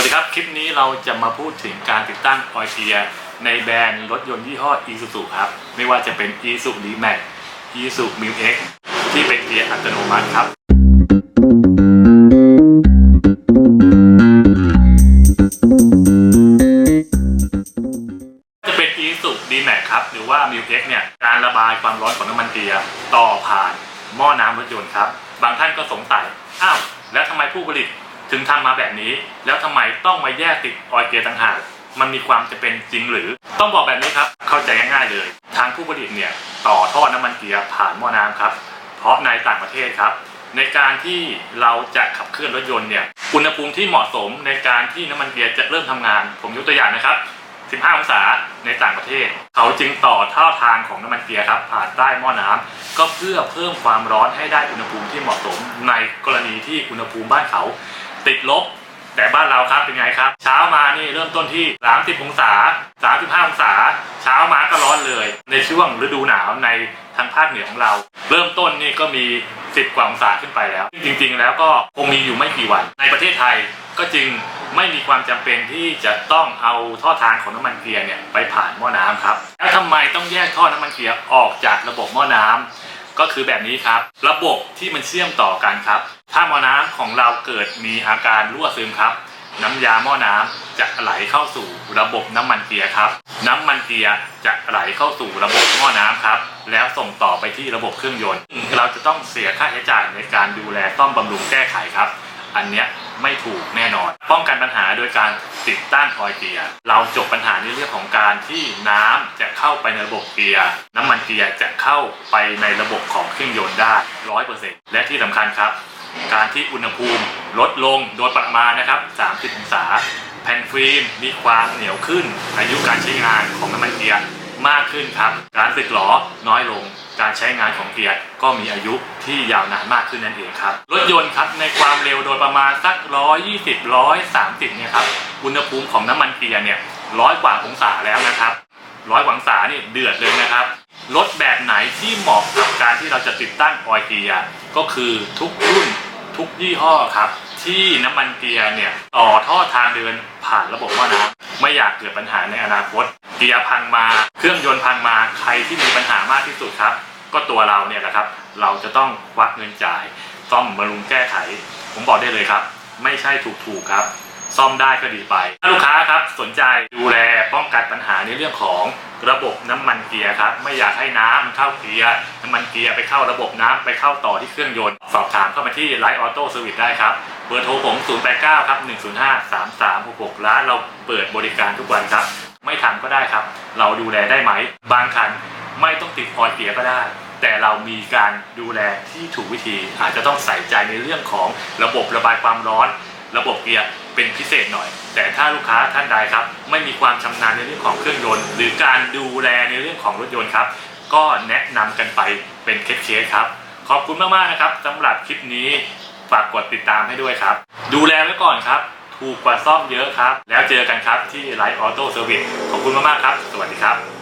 วัสดีครับ คลิปนี้เราจะมาพูดถึงการติดตั้งออยเกียในแบรนด์รถยนต์ยี่ห้อ Isuzu ครับ ไม่ว่าจะเป็น Isuzu D-Max Isuzu Mu X ที่เป็นเกียร์อัตโนมัติครับ จะเป็น Isuzu D-Max ครับ หรือว่า Mu X เนี่ย การระบายความร้อนของน้ำมันเกียร์ต่อผ่านหม้อน้ำรถยนต์ครับ บางท่านก็สงสัย อ้าว แล้วทำไมผู้ผลิต ถึงทำมาแบบนี้ แล้วทำไมต้องมาแยกติดออยล์เกียร์ต่างหากมันมีความจะเป็นจริงหรือต้องบอกแบบนี้ครับ เข้าใจง่ายๆเลย ทางผู้ผลิตเนี่ยต่อท่อน้ำมันเกียร์ผ่านหม้อน้ำครับ เพราะในต่างประเทศครับ ในการที่เราจะขับเคลื่อนรถยนต์เนี่ยอุณหภูมิที่เหมาะสมในการที่น้ำมันเกียร์จะเริ่มทำงาน ผมยกตัวอย่างนะครับ 15 องศาในต่างประเทศ เขาจึงต่อท่อทางของน้ำมันเกียร์ครับ ผ่านใต้หม้อน้ำก็เพื่อเพิ่มความร้อนให้ได้อุณหภูมิที่เหมาะสมในกรณีที่อุณหภูมิบ้านเขา ติดลบ แต่บ้านเราครับเป็นไงครับ เช้ามานี่เริ่มต้นที่ 30 องศา 35 องศา เช้ามาก็ร้อนเลย ในช่วงฤดูหนาวในทางภาคเหนือของเรา เริ่มต้นนี่ก็มี 10 กว่าองศาขึ้นไปแล้ว จริง ๆ แล้วก็คงมีอยู่ไม่กี่วัน ในประเทศไทยก็จึงไม่มีความจำเป็นที่จะต้องเอาท่อทางของน้ำมันเกียร์เนี่ยไปผ่านหม้อน้ำครับแล้วทำไมต้องแยกท่อน้ำมันเกียร์ออกจากระบบหม้อน้ำก็คือแบบนี้ครับ ระบบที่มันเชื่อมต่อกันครับ ถ้าหม้อน้ำของเราเกิดมีอาการรั่วซึมครับ น้ำยาหม้อน้ำจะไหลเข้าสู่ระบบน้ำมันเกียร์ครับ น้ำมันเกียร์จะไหลเข้าสู่ระบบหม้อน้ำครับ แล้วส่งต่อไปที่ระบบเครื่องยนต์ เราจะต้องเสียค่าใช้จ่ายในการดูแลซ่อมบำรุงแก้ไขครับ อันเนี้ยไม่ถูกแน่นอน ป้องกันปัญหาโดยการติดตั้งออยเกียร์ เราจบปัญหาในเรื่องของการที่น้ำจะเข้าไปในระบบเกียร์ น้ำมันเกียร์จะเข้าไปในระบบของเครื่องยนต์ได้ร้อยเปอร์เซ็นต์และที่สำคัญครับ การที่อุณหภูมิลดลงโดยประมาณนะครับ 30 องศา แผ่นฟิล์มมีความเหนียวขึ้น อายุการใช้งานของน้ำมันเกียร์มากขึ้นครับ การสึกหลอน้อยลง การใช้งานของเกียร์ก็มีอายุที่ยาวนานมากขึ้นนั่นเองครับ รถยนต์ครับในความเร็วโดยประมาณสัก 120 130 เนี่ยครับ อุณหภูมิของน้ำมันเกียร์เนี่ยร้อยกว่าองศาแล้วนะครับร้อยกว่าองศานี่เดือดเลยนะครับ รถแบบไหนที่เหมาะกับการที่เราจะติดตั้งออยล์เกียร์ก็คือทุกรุ่นทุกยี่ห้อครับ ที่น้ำมันเกียร์เนี่ยต่อท่อทางเดินผ่านระบบหม้อน้ำไม่อยากเกิดปัญหาในอนาคต เกียร์พังมา เครื่องยนต์พังมาใครที่มีปัญหามากที่สุดครับ ก็ตัวเราเนี่ยแหละครับ เราจะต้องควักเงินจ่ายซ่อมบำรุงแก้ไข ผมบอกได้เลยครับ ไม่ใช่ถูกๆครับ ซ่อมได้ก็ดีไป ถ้าลูกค้าครับสนใจดูแลป้องกันปัญหาในเรื่องของ ระบบน้ำมันเกียร์ครับไม่อยากให้น้ำมันเข้าเกียร์น้ำมันเกียร์ไปเข้าระบบน้ำไปเข้าต่อที่เครื่องยนต์ สอบถามเข้ามาที่ไลท์ออโต้เซอร์วิสได้ครับ เบอร์โทรผม 089 ครับ 105 3366 ร้านเราเปิดบริการทุกวันครับ ไม่ทำก็ได้ครับ เราดูแลได้ไหม บางคันไม่ต้องติดออยเกียร์ก็ได้ แต่เรามีการดูแลที่ถูกวิธีอาจจะต้องใส่ใจในเรื่องของระบบระบายความร้อน ระบบเกียร์เป็นพิเศษหน่อย แต่ถ้าลูกค้าท่านใดครับ ไม่มีความชำนาญในเรื่องของเครื่องยนต์ หรือการดูแลในเรื่องของรถยนต์ครับ ก็แนะนำกันไปเป็นเคสๆครับ ขอบคุณมากๆนะครับสำหรับคลิปนี้ฝากกดติดตามให้ด้วยครับ ดูแลไว้ก่อนครับ ถูกกว่าซ่อมเยอะครับ แล้วเจอกันครับที่ไลฟ์ออโต้เซอร์วิสขอบคุณมากๆครับ สวัสดีครับ